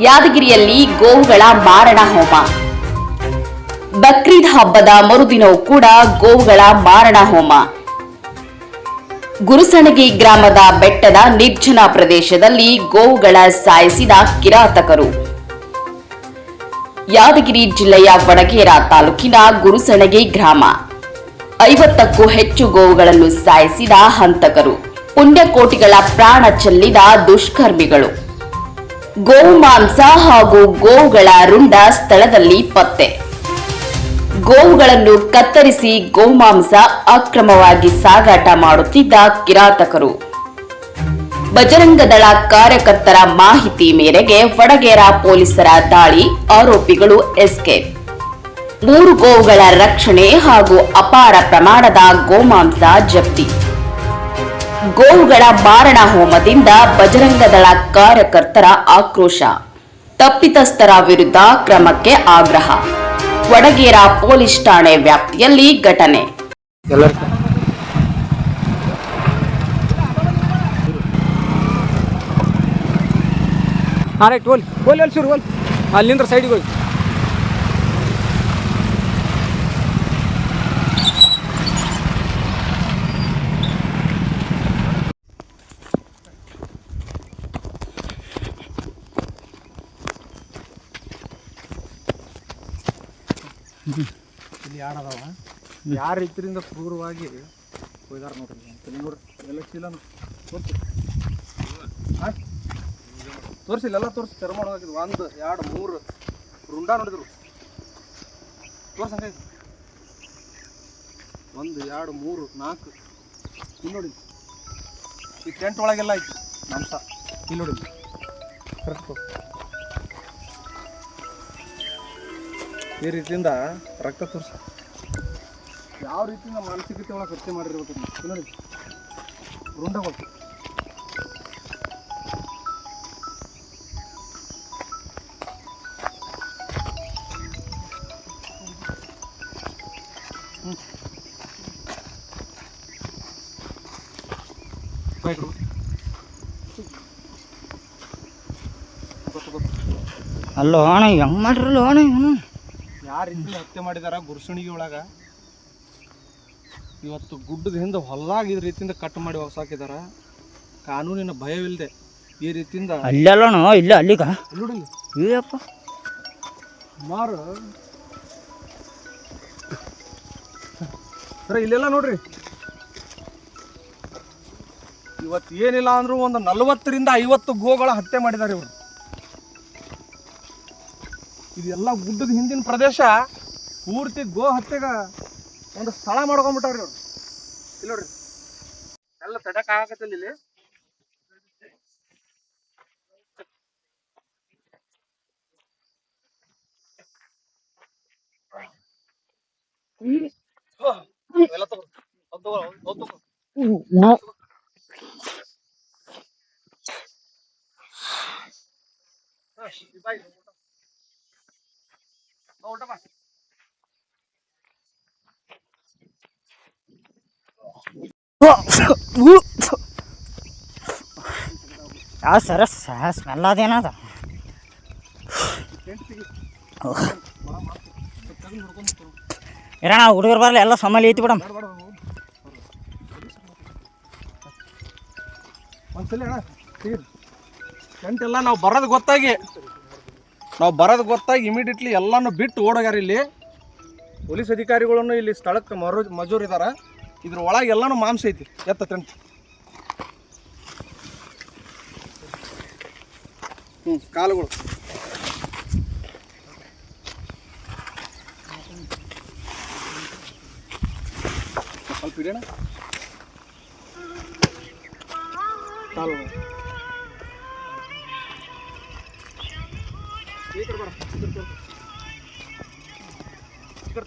ಯಾದಗಿರಿಯಲ್ಲಿ ಗೋವುಗಳ ಮಾರಣ ಹೋಮ. ಬಕ್ರೀದ್ ಹಬ್ಬದ ಮರುದಿನವೂ ಕೂಡ ಗೋವುಗಳ ಮಾರಣ ಹೋಮ. ಗುರುಸಣಗಿ ಗ್ರಾಮದ ಬೆಟ್ಟದ ನಿರ್ಜನ ಪ್ರದೇಶದಲ್ಲಿ ಗೋವುಗಳ ಸಾಯಿಸಿದ ಕಿರಾತಕರು. ಯಾದಗಿರಿ ಜಿಲ್ಲೆಯ ವಡಗೇರಾ ತಾಲೂಕಿನ ಗುರುಸಣಗಿ ಗ್ರಾಮ. ಐವತ್ತಕ್ಕೂ ಹೆಚ್ಚು ಗೋವುಗಳನ್ನು ಸಾಯಿಸಿದ ಹಂತಕರು. ಪುಣ್ಯಕೋಟಿಗಳ ಪ್ರಾಣ ಚೆಲ್ಲಿದ ದುಷ್ಕರ್ಮಿಗಳು. ಗೋವು ಮಾಂಸ ಹಾಗೂ ಗೋವುಗಳ ರುಂಡ ಸ್ಥಳದಲ್ಲಿ ಪತ್ತೆ. ಗೋವುಗಳನ್ನು ಕತ್ತರಿಸಿ ಗೋಮಾಂಸ ಅಕ್ರಮವಾಗಿ ಸಾಗಾಟ ಮಾಡುತ್ತಿದ್ದ ಕಿರಾತಕರು. ಬಜರಂಗದಳ ಕಾರ್ಯಕರ್ತರ ಮಾಹಿತಿ ಮೇರೆಗೆ ವಡಗೇರ ಪೊಲೀಸರ ದಾಳಿ, ಆರೋಪಿಗಳು ಎಸ್ಕೇಪ್. ಮೂರು ಗೋವುಗಳ ರಕ್ಷಣೆ ಹಾಗೂ ಅಪಾರ ಪ್ರಮಾಣದ ಗೋಮಾಂಸ ಜಪ್ತಿ. ಗೋವುಗಳ ಮಾರಣ ಹೋಮದಿಂದ ಬಜರಂಗದಳ ಕಾರ್ಯಕರ್ತರ ಆಕ್ರೋಶ. ತಪ್ಪಿತಸ್ಥರ ವಿರುದ್ಧ ಕ್ರಮಕ್ಕೆ ಆಗ್ರಹ. ವಡಗೇರ ಪೊಲೀಸ್ ಠಾಣೆ ವ್ಯಾಪ್ತಿಯಲ್ಲಿ ಘಟನೆ. ಅಲ್ಲಿಂದ್ರ ಸೈಡಿಗೆ ಹೋಗಿ. ಇಲ್ಲಿ ಯಾರು ರೀತಿಯಿಂದ ಕ್ರೂರವಾಗಿ ಕೊಯ್ದಾರ ನೋಡ್ರಿ ನೋಡ್ರಿ, ಎಲ್ಲ ಚೀಲ ತೋರಿಸಿ. ಹಾಂ ತೋರಿಸಿಲ್ಲ, ಎಲ್ಲ ತೋರಿಸಿ. ಚರ್ಮ ಹಾಕಿದ್ರು ಒಂದು, ಎರಡು, ಮೂರು ರುಂಡ ನೋಡಿದ್ರು. ತೋರ್ಸಂಗ ಒಂದು, ಎರಡು, ಮೂರು ನಾಲ್ಕು ಇಲ್ಲಿ ನೋಡಿ ಈ ಟೆಂಟ್ ಒಳಗೆಲ್ಲ ಐತಿ. ಮಾಂಸ. ಇಲ್ಲಿ ನೋಡಿ ಈ ರೀತಿಯಿಂದ ರಕ್ತ ತೋರಿಸ. ಯಾವ ರೀತಿಯಿಂದ ಮಾನಸಿಕತೆ ಒಳಗೆ ಹತ್ಯೆ ಮಾಡಿರ್ಬೇಕು. ನೋಡಿ ರುಂಡಗಳು. ಅಲ್ಲೋ ಅಣ್ಣ ಹೆಂಗ್ ಮಾಡ್ರಲ್ಲ ಅಣ್ಣ ಯಾರ ಹತ್ಯೆ ಮಾಡಿದಾರ ಗುರುಸುಣಿಗೆ ಒಳಗ ಇವತ್ತು ಗುಡ್ಡದ ಹಿಂದೆ ಹೊಲ್ದಾಗ ಈ ರೀತಿಯಿಂದ ಕಟ್ ಮಾಡಿ ಹೊಸಾಕಿದಾರ ಕಾನೂನಿನ ಭಯವಿಲ್ಲದೆ ಈ ರೀತಿಯಿಂದ ಅಲ್ಲೆಲ್ಲೋ ಇಲ್ಲ ಅಲ್ಲಿಗ? ಸುಮಾರು. ಸರ ಇಲ್ಲೆಲ್ಲ ನೋಡ್ರಿ. ಇವತ್ತು ಏನಿಲ್ಲ ಅಂದ್ರು ಒಂದು ನಲವತ್ತರಿಂದ ಐವತ್ತು ಗೋಗಳ ಹತ್ಯೆ ಮಾಡಿದ್ದಾರೆ ಇವರು. ಇದೆಲ್ಲ ಗುಡ್ಡದ ಹಿಂದಿನ ಪ್ರದೇಶ. ಪೂರ್ತಿ ಗೋ ಹತ್ಯೆಗ ಒಂದು ಸ್ಥಳ ಮಾಡ್ಕೊಂಡ್ಬಿಟ್ಟವ್ರಿ ಅವ್ರು ಇಲ್ಲ ನೋಡ್ರಿ. ಎಲ್ಲ ತಡಕ್ ಆಗಕತ್ತಿಲ್ಲ ಇಲ್ಲಿ? ಊಟ. ಬಾ, ಊಟ ಬಾ. ಯಾವ ಸರ ಸ್ಮೆಲ್ ಅದೇನದ. ಇರೋಣ ಹುಡುಗರು ಬರಲ್ಲ ಎಲ್ಲ ಸಮಾಲಿ ಐತಿ ಬಿಡಮ್ ಬೇಡ, ಬೇಡ, ಹೋಗು. ಒಂದ್ಸಲ ಅಣ್ಣ ತೆಗೀರಿ. ಟೆಂಟ್ ಎಲ್ಲ ನಾವು ಬರೋದು ಗೊತ್ತಾಗಿ ನಾವು ಬರೋದು ಗೊತ್ತಾಗಿ ಇಮಿಡಿಯೇಟ್ಲಿ ಎಲ್ಲಾನು ಬಿಟ್ಟು ಓಡೋಗ್ಯಾರ ಇಲ್ಲಿ ಪೊಲೀಸ್ ಅಧಿಕಾರಿಗಳನ್ನು ಇಲ್ಲಿ ಸ್ಥಳಕ್ಕೆ ಮರು ಮಜೂರ್ ಇದಾರ ಒಳಗೆ ಎಲ್ಲಾನು ಮಾಂಸ ಐತಿ. ಎತ್ತ ಟೆಂಟ್ ಹ್ಞೂ ಕಾಲುಗಳು. ಸ್ವಲ್ಪ ಇಡೋಣ ಕಾಲುಗಳು ಈ ಕಡೆ ಬೇಡ, ಈ ಕಡೆ. ಈ ಕಡೆ.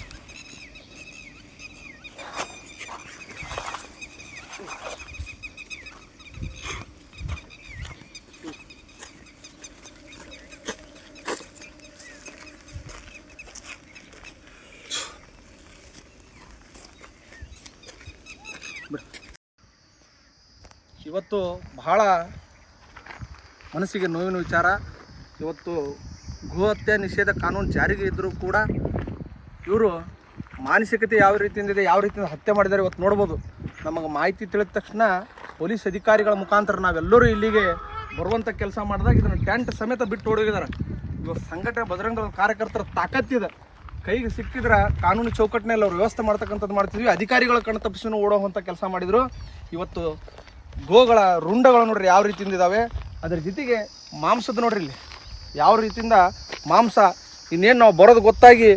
ಇವತ್ತು ಬಹಳ ಮನಸ್ಸಿಗೆ ನೋವಿನ ವಿಚಾರ. ಇವತ್ತು ಗೋಹತ್ಯೆ ನಿಷೇಧ ಕಾನೂನು ಜಾರಿಗೆ ಇದ್ದರೂ ಕೂಡ ಇವರು ಮಾನಸಿಕತೆ ಯಾವ ರೀತಿಯಿಂದ ಇದೆ, ಯಾವ ರೀತಿಯಿಂದ ಹತ್ಯೆ ಮಾಡಿದ್ದಾರೆ ಇವತ್ತು ನೋಡ್ಬೋದು. ನಮಗೆ ಮಾಹಿತಿ ತಿಳಿದ ತಕ್ಷಣ ಪೊಲೀಸ್ ಅಧಿಕಾರಿಗಳ ಮುಖಾಂತರ ನಾವೆಲ್ಲರೂ ಇಲ್ಲಿಗೆ ಬರುವಂಥ ಕೆಲಸ ಮಾಡಿದಾಗ ಇದನ್ನು ಟೆಂಟ್ ಸಮೇತ ಬಿಟ್ಟು ಹೋಗಿದ್ದಾರೆ ಇವತ್ತು ಸಂಘಟನೆ ಬಜರಂಗ ಕಾರ್ಯಕರ್ತರ ತಾಕತ್ತಿದೆ ಕೈಗೆ ಸಿಕ್ಕಿದ್ರೆ ಕಾನೂನು ಚೌಕಟ್ಟಿನಲ್ಲಿ ಅವ್ರು ವ್ಯವಸ್ಥೆ ಮಾಡ್ತಕ್ಕಂಥದ್ದು ಮಾಡ್ತಿದ್ವಿ. ಅಧಿಕಾರಿಗಳ ಓಡೋವಂಥ ಓಡುವಂಥ ಕೆಲಸ ಮಾಡಿದರು. ಇವತ್ತು ಗೋಗಳ ರುಂಡಗಳು ನೋಡ್ರಿ ಯಾವ ರೀತಿಯಿಂದ ಇದ್ದಾವೆ ಅದ್ರ ಜೊತೆಗೆ ಮಾಂಸದ ನೋಡ್ರಿ ಇಲ್ಲಿ. ಯಾವ ರೀತಿಯಿಂದ ಮಾಂಸ? ಇನ್ನೇನು ನಾವು ಬರೋದು ಗೊತ್ತಾಗಿ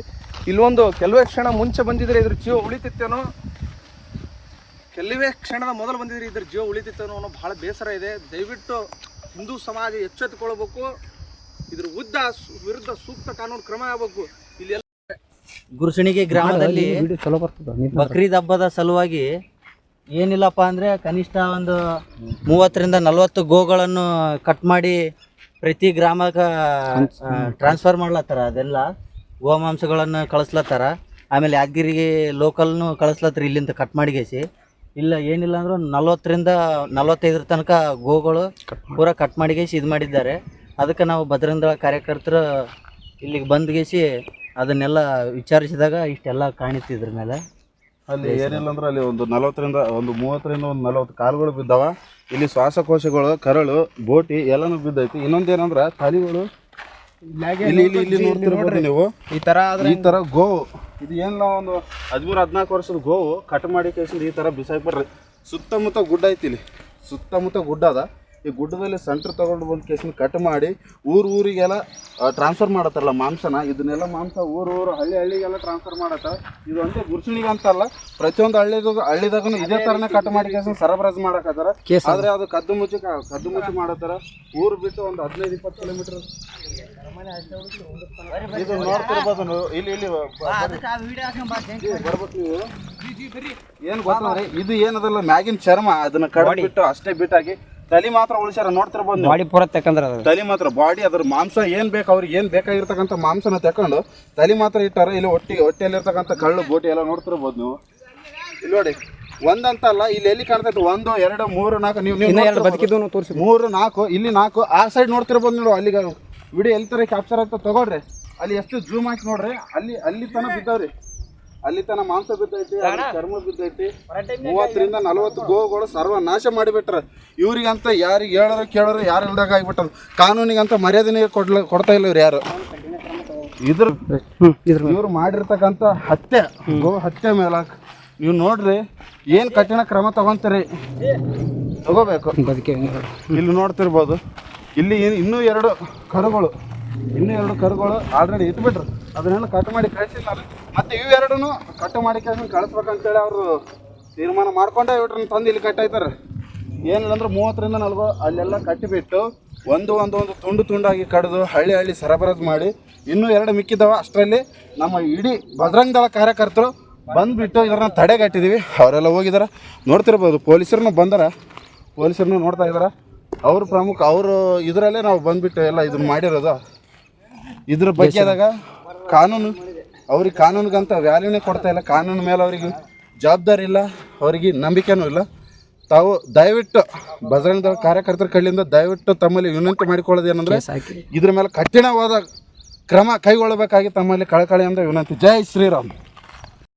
ಇಲ್ಲೊಂದು ಕೆಲವೇ ಕ್ಷಣ ಮುಂಚೆ ಬಂದಿದ್ರೆ ಇದ್ರ ಜೀವ ಉಳಿತಿತ್ತೇನೋ? ಕೆಲವೇ ಕ್ಷಣದ ಮೊದಲು ಬಂದಿದ್ರೆ ಇದ್ರ ಜೀವ ಉಳಿತಿತ್ತೇನೋ ಅನ್ನೋ ಭಾಳ ಬೇಸರ ಇದೆ. ದಯವಿಟ್ಟು ಹಿಂದೂ ಸಮಾಜ ಎಚ್ಚೆತ್ತುಕೊಳ್ಬೇಕು. ಇದ್ರ ಉದ್ದ ಸು- ವಿರುದ್ಧ ಸೂಕ್ತ ಕಾನೂನು ಕ್ರಮ ಆಗಬೇಕು. ಇಲ್ಲಿ ಗುರುಸಣಿಗೆ ಗ್ರಾಮದಲ್ಲಿ ಬಕ್ರೀದ್ ಹಬ್ಬದ ಸಲುವಾಗಿ ಏನಿಲ್ಲಪ್ಪ ಅಂದರೆ ಕನಿಷ್ಠ ಒಂದು ಮೂವತ್ತರಿಂದ ನಲವತ್ತು ಗೋಗಳನ್ನು ಕಟ್ ಮಾಡಿ ಪ್ರತಿ ಗ್ರಾಮಕ್ಕೆ ಟ್ರಾನ್ಸ್ಫರ್ ಮಾಡ್ಲತ್ತಾರ ಅದೆಲ್ಲ. ಗೋಮಾಂಸಗಳನ್ನು ಕಳಿಸ್ಲತ್ತಾರ. ಆಮೇಲೆ ಯಾದಗಿರಿಗೆ ಲೋಕಲ್ನು ಕಳಿಸ್ಲತ್ತಾರ ಇಲ್ಲಿಂದ ಕಟ್ ಮಾಡಿಗೇಸಿ. ಇಲ್ಲ ಏನಿಲ್ಲ ಅಂದ್ರೆ ನಲ್ವತ್ತರಿಂದ ನಲವತ್ತೈದರ ತನಕ ಗೋಗಳು ಪೂರ ಕಟ್ ಮಾಡಿಗೇಸಿ ಇದು ಮಾಡಿದ್ದಾರೆ. ಅದಕ್ಕೆ ನಾವು ಭದ್ರಂದಳ ಕಾರ್ಯಕರ್ತರು ಇಲ್ಲಿಗೆ ಬಂದ್ಗೇಸಿ ಅದನ್ನೆಲ್ಲ ವಿಚಾರಿಸಿದಾಗ ಇಷ್ಟೆಲ್ಲ ಕಾಣಿತ್ತು ಇದ್ರ ಮೇಲೆ. ಅಲ್ಲಿ ಏನಿಲ್ಲ ಅಂದ್ರೆ ಅಲ್ಲಿ ಒಂದು ನಲವತ್ತರಿಂದ ಒಂದು ಮೂವತ್ತರಿಂದ ಒಂದು ನಲವತ್ತು ಕಾಲುಗಳು ಬಿದ್ದಾವ. ಇಲ್ಲಿ ಶ್ವಾಸಕೋಶಗಳು ಕರಳು ಬೋಟಿ ಎಲ್ಲಾನು ಬಿದ್ದೈತಿ. ಇನ್ನೊಂದೇನಂದ್ರ ತಲಿಗಳು ಇಲ್ಲಿ ಇಲ್ಲಿ ಇಲ್ಲಿ ನೋಡ್ತಿರ್ಬೋದು ನೀವು. ಈ ತರ ಈ ತರ ಗೋವು. ಇದು ಏನಿಲ್ಲ ಒಂದು ಹದಿಮೂರು ಹದಿನಾಲ್ಕು ವರ್ಷದ ಗೋವು ಕಟ್ ಮಾಡಿ ಕೇಸಿಂದ ಈ ತರ ಬಿಸಾಕಿ ಬರ್ರಿ ಸುತ್ತಮುತ್ತ ಗುಡ್ಡ ಐತಿ ಇಲ್ಲಿ. ಸುತ್ತಮುತ್ತ ಗುಡ್ಡ ಅದ. ಈ ಗುಡ್ಡದಲ್ಲಿ ಸೆಂಟ್ರ್ ತಗೊಂಡು ಬಂದು ಕೇಸಿನ ಕಟ್ ಮಾಡಿ ಊರು ಊರಿಗೆಲ್ಲ ಟ್ರಾನ್ಸ್ಫರ್ ಮಾಡತ್ತಾರಲ್ಲ ಮಾಂಸನ ಇದನ್ನೆಲ್ಲ ಮಾಂಸ ಊರು ಊರು ಹಳ್ಳಿ ಹಳ್ಳಿಗೆಲ್ಲ ಟ್ರಾನ್ಸ್ಫರ್ ಮಾಡತ್ತಾರ ಇದು ಒಂದೇ ಗುರ್ಸಣಿಗೆ ಅಂತಲ್ಲ ಪ್ರತಿಯೊಂದು ಹಳ್ಳಿದಾಗ ಹಳ್ಳಿದಾಗೂ ಇದೇ ತರನೇ ಕಟ್ ಮಾಡಿ ಕೇಸಿನ ಸರಬರಾಜು ಮಾಡಕತ್ತಾರ. ಆದ್ರೆ ಅದು ಕದ್ದು ಮುಚ್ಚಿ ಕದ್ದು ಮುಚ್ಚಿ ಮಾಡತ್ತಾರ. ಊರು ಬಿಟ್ಟು ಒಂದು ಹದಿನೈದು ಇಪ್ಪತ್ತು ಕಿಲೋಮೀಟರ್ ಇದು ನೋಡ್ತಿರ್ಬೋದು. ಇಲ್ಲಿ ಇಲ್ಲಿ ಬರ್ಬೇಕು ನೀವು. ಏನ್ ಗೊತ್ತಂದ್ರೆ? ಇದು ಏನದಲ್ಲ ಮ್ಯಾಗಿನ ಚರ್ಮ. ಅದನ್ನ ಕಡ್ದು ಬಿಟ್ಟು ಅಷ್ಟೇ ಬಿಟ್ಟಾಗಿ ತಲೆ ಮಾತ್ರ ಉಳಿಸ್ಯಾರ ನೋಡ್ತಿರ್ಬೋದು ನೀವು. ಬಾಡಿ ಪೂರ ತಕಂದ್ರ ಅದು ತಲೆ ಮಾತ್ರ ಬಾಡಿ ಅದ್ರ ಮಾಂಸ ಏನ್ ಬೇಕು ಅವ್ರಿಗೆ ಏನ್ ಬೇಕಾಗಿರ್ತಕ್ಕಂಥ ಮಾಂಸನ ತಕೊಂಡು ತಲೆ ಮಾತ್ರ ಇಟ್ಟಾರ ಇಲ್ಲಿ ಹೊಟ್ಟಿ ಹೊಟ್ಟೆಯಲ್ಲಿರ್ತಕ್ಕಂಥ ಕಳ್ಳು ಬೋಟಿ ಎಲ್ಲ ನೋಡ್ತಿರ್ಬೋದು ನೀವು ಇಲ್ಲಿ ನೋಡಿ ಒಂದಂತಲ್ಲ ಇಲ್ಲಿ ಎಲ್ಲಿ ಕಾಣ್ತೈತೆ? ಒಂದು ಎರಡು ಮೂರು ನಾಲ್ಕು ನೀವು ನೀವು ತೋರಿಸಿ. ಮೂರು ನಾಲ್ಕು ಇಲ್ಲಿ ನಾಲ್ಕು ಆ ಸೈಡ್ ನೋಡ್ತಿರ್ಬೋದು ನೋಡು ಅಲ್ಲಿಗೆ. ವಿಡಿಯೋ ಎಲ್ಲಿ ತರ ಕ್ಯಾಪ್ಚರ್ ಆಗ್ತದೆ ತಗೊಳ್ರಿ. ಅಲ್ಲಿ ಎಷ್ಟು ಜೂಮ್ ಹಾಕಿ ನೋಡ್ರಿ ಅಲ್ಲಿ ಅಲ್ಲಿ ತನಕ ಬಿದ್ದಾವ್ರಿ. ಅಲ್ಲಿ ತನ ಮಾಂಸ ಬಿದ್ದೈತಿ ಅಲ್ಲಿ ಚರ್ಮ ಬಿದ್ದೈತಿ. ಮೂವತ್ತರಿಂದ ನಲವತ್ತು ಗೋವುಗಳು ಸರ್ವನಾಶ ಮಾಡಿಬಿಟ್ರ. ಇವ್ರಿಗಂತ ಯಾರಿಗೆ ಹೇಳೋರು ಕೇಳೋರು ಯಾರು ಇಲ್ದಾಗ ಆಗ್ಬಿಟ್ಟದ ಕಾನೂನಿಗಂತ ಮರ್ಯಾದೆನೇ ಕೊಡ್ಲ ಕೊಡ್ತಾ ಇಲ್ಲ ಇವ್ರು ಯಾರು. ಇದ್ರ ಇವ್ರು ಮಾಡಿರ್ತಕ್ಕಂಥ ಹತ್ಯೆ ಗೋ ಹತ್ಯೆ ಮೇಲ ನೀವು ನೋಡ್ರಿ ಏನು ಕಠಿಣ ಕ್ರಮ ತಗೊಂತೀರಿ? ತಗೋಬೇಕು. ಇಲ್ಲಿ ನೋಡ್ತಿರ್ಬೋದು. ಇಲ್ಲಿ ಏನ್- ಇನ್ನೂ ಎರಡು ಕರುಗಳು. ಇನ್ನೂ ಎರಡು ಕರುಗಳು ಆಲ್ರೆಡಿ ಇಟ್ಬಿಟ್ರು. ಅದನ್ನೆಲ್ಲ ಕಟ್ ಮಾಡಿ ಕಳಿಸಿಲ್ಲ ಮತ್ತೆ ಎರಡೂ ಕಟ್ ಮಾಡಿ ಕಳ್ಸಿ ಕಳಿಸ್ಬೇಕಂತೇಳಿ ಅವರು ತೀರ್ಮಾನ ಮಾಡ್ಕೊಂಡೇ ಇವ್ರನ್ನ ತಂದು ಇಲ್ಲಿ ಕಟ್ಟಾಯ್ತಾರೆ. ಏನಿಲ್ಲ ಅಂದ್ರೆ ಮೂವತ್ತರಿಂದ ನಲ್ಗೋ ಅಲ್ಲೆಲ್ಲ ಕಟ್ಟಿಬಿಟ್ಟು ಒಂದು ಒಂದು ಒಂದು ತುಂಡು ತುಂಡಾಗಿ ಕಡಿದು ಹಳ್ಳಿ ಹಳ್ಳಿ ಸರಬರಾಜು ಮಾಡಿ ಇನ್ನೂ ಎರಡು ಮಿಕ್ಕಿದವ ಅಷ್ಟರಲ್ಲಿ ನಮ್ಮ ಇಡೀ ಬಜರಂಗ ಕಾರ್ಯಕರ್ತರು ಬಂದುಬಿಟ್ಟು ಇದನ್ನ ತಡೆಗಟ್ಟಿದ್ದೀವಿ ಅವರೆಲ್ಲ ಹೋಗಿದಾರ. ನೋಡ್ತಿರ್ಬೋದು, ಪೊಲೀಸರನ್ನು ಬಂದಾರ. ಪೊಲೀಸರನ್ನು ನೋಡ್ತಾ ಇದಾರ. ಅವರು ಪ್ರಮುಖ, ಅವರು ಇದರಲ್ಲೇ ನಾವು ಬಂದ್ಬಿಟ್ಟು ಎಲ್ಲ ಇದನ್ನ ಮಾಡಿರೋದು. ಇದ್ರ ಬಗ್ಗೆ ಆದಾಗ ಕಾನೂನು ಅವ್ರಿಗೆ ಕಾನೂನಿಗಂತ ವ್ಯಾಲ್ಯೂನೇ ಕೊಡ್ತಾ ಇಲ್ಲ. ಕಾನೂನು ಮೇಲೆ ಅವ್ರಿಗೆ ಜವಾಬ್ದಾರಿ ಇಲ್ಲ ಅವರಿಗೆ ನಂಬಿಕೆನೂ ಇಲ್ಲ. ತಾವು ದಯವಿಟ್ಟು ಬಜರಂಗ ಕಾರ್ಯಕರ್ತರ ಕಡೆಯಿಂದ ದಯವಿಟ್ಟು ತಮ್ಮಲ್ಲಿ ವಿನಂತಿ ಮಾಡಿಕೊಳ್ಳೋದು ಏನಂದ್ರೆ ಇದ್ರ ಮೇಲೆ ಕಠಿಣವಾದ ಕ್ರಮ ಕೈಗೊಳ್ಳಬೇಕಾಗಿ ತಮ್ಮಲ್ಲಿ ಕಳಕಳಿ ಅಂದ್ರೆ ವಿನಂತಿ. ಜೈ ಶ್ರೀರಾಮ್.